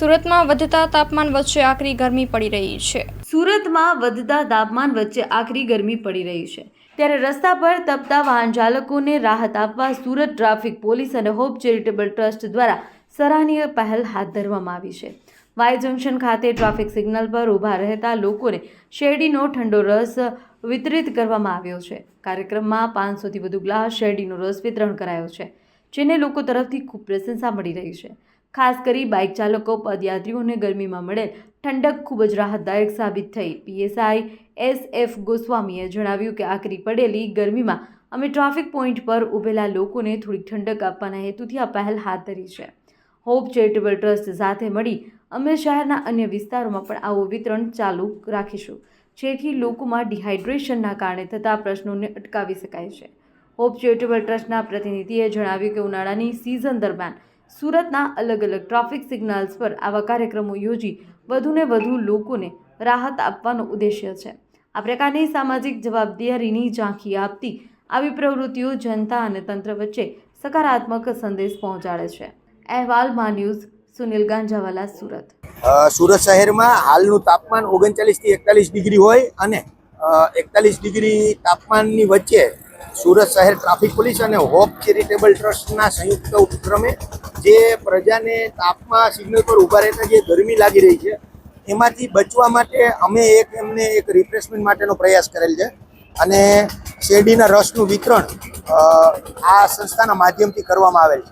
સુરતમાં વધતા તાપમાન વચ્ચે આકરી ગરમી પડી રહી છે. સુરતમાં વધતા તાપમાન વચ્ચે આખરી ગરમી પડી રહી છે. ત્યારે રસ્તા પર તપતા વાહન ચાલકોને રાહત આપવા સુરત ટ્રાફિક પોલીસ અને હોપ ચેરિટેબલ ટ્રસ્ટ દ્વારા સરાહનીય પહેલ હાથ ધરવામાં આવી છે. વાય જંકશન ખાતે ટ્રાફિક સિગ્નલ પર ઊભા રહેતા લોકોને શેરડીનો ઠંડો રસ વિતરિત કરવામાં આવ્યો છે. કાર્યક્રમમાં પાંચસોથી વધુ ગ્લાસ શેરડીનો રસ વિતરણ કરાયો છે, જેને લોકો તરફથી ખૂબ પ્રશંસા મળી રહી છે. ખાસ કરી બાઇક ચાલકો, પદયાત્રીઓને ગરમીમાં મળેલ ઠંડક ખૂબ જ રાહતદાયક સાબિત થઈ. પીએસઆઈ એસ એફ ગોસ્વામીએ જણાવ્યું કે આકરી પડેલી ગરમીમાં અમે ટ્રાફિક પોઈન્ટ પર ઊભેલા લોકોને થોડીક ઠંડક આપવાના હેતુથી આ પહેલ હાથ ધરી છે. હોપ ચેરિટેબલ ટ્રસ્ટ સાથે મળી અમે શહેરના અન્ય વિસ્તારોમાં પણ આવું વિતરણ ચાલુ રાખીશું, જેથી લોકોમાં ડિહાઇડ્રેશનના કારણે થતા પ્રશ્નોને અટકાવી શકાય છે. હોપ ચેરિટેબલ ટ્રસ્ટના પ્રતિનિધિએ જણાવ્યું કે ઉનાળાની સિઝન દરમિયાન સુરતના અલગ અલગ ટ્રાફિક સિગ્નલ્સ પર આવા કાર્યક્રમો યોજી વધુને વધુ લોકોને રાહત આપવાનો ઉદ્દેશ્ય છે. આ પ્રકારની સામાજિક જવાબદારીની ઝાંખી આપતી આવી પ્રવૃત્તિઓ જનતા અને તંત્ર વચ્ચે સકારાત્મક સંદેશ પહોંચાડે છે. અહેવાલમાં ન્યૂઝ સુનિલ ગાંજાવાલા, સુરત. સુરત શહેરમાં હાલનું તાપમાન ઓગણચાલીસથી એકતાલીસ ડિગ્રી હોય અને એકતાલીસ ડિગ્રી તાપમાનની વચ્ચે સુરત શહેર ટ્રાફિક પોલીસ અને હોપ ચેરિટેબલ ટ્રસ્ટના સંયુક્ત ઉપક્રમે જે પ્રજાને તાપમાં સિગ્નલ પર ઊભા રહેતા જે ગરમી લાગી રહી છે, એમાંથી બચવા માટે અમે એક એમને એક રિફ્રેશમેન્ટ માટેનો પ્રયાસ કરેલ છે અને શેરડીના રસનું વિતરણ આ સંસ્થાના માધ્યમથી કરવામાં આવેલ છે.